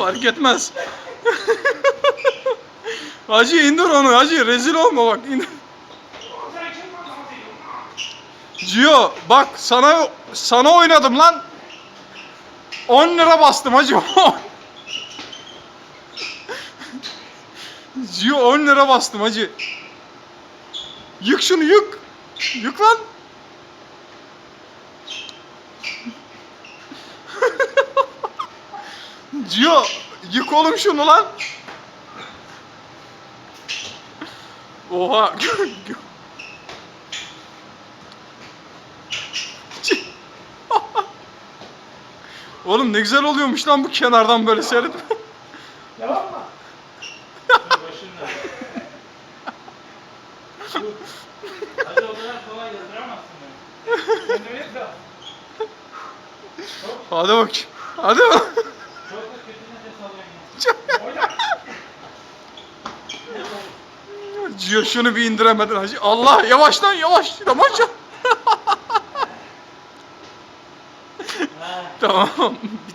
Fark etmez. hacı indir onu hacı rezil olma bak indir. Gio bak sana sana oynadım lan. 10 lira bastım hacı. Gio 10 lira bastım hacı. Yık şunu yık. Yık lan. Gio yık oğlum şunu lan. Oha. Oğlum ne güzel oluyormuş lan bu kenardan böyle seyret. Devam mı? Hadi o kadar kolay yazdıramazsın beni. Kendime yap. Hadi bak. Hadi bak. Şunu bir indiremedin hacı. Allah yavaş lan yavaş. Yavaş. Ha. tamam.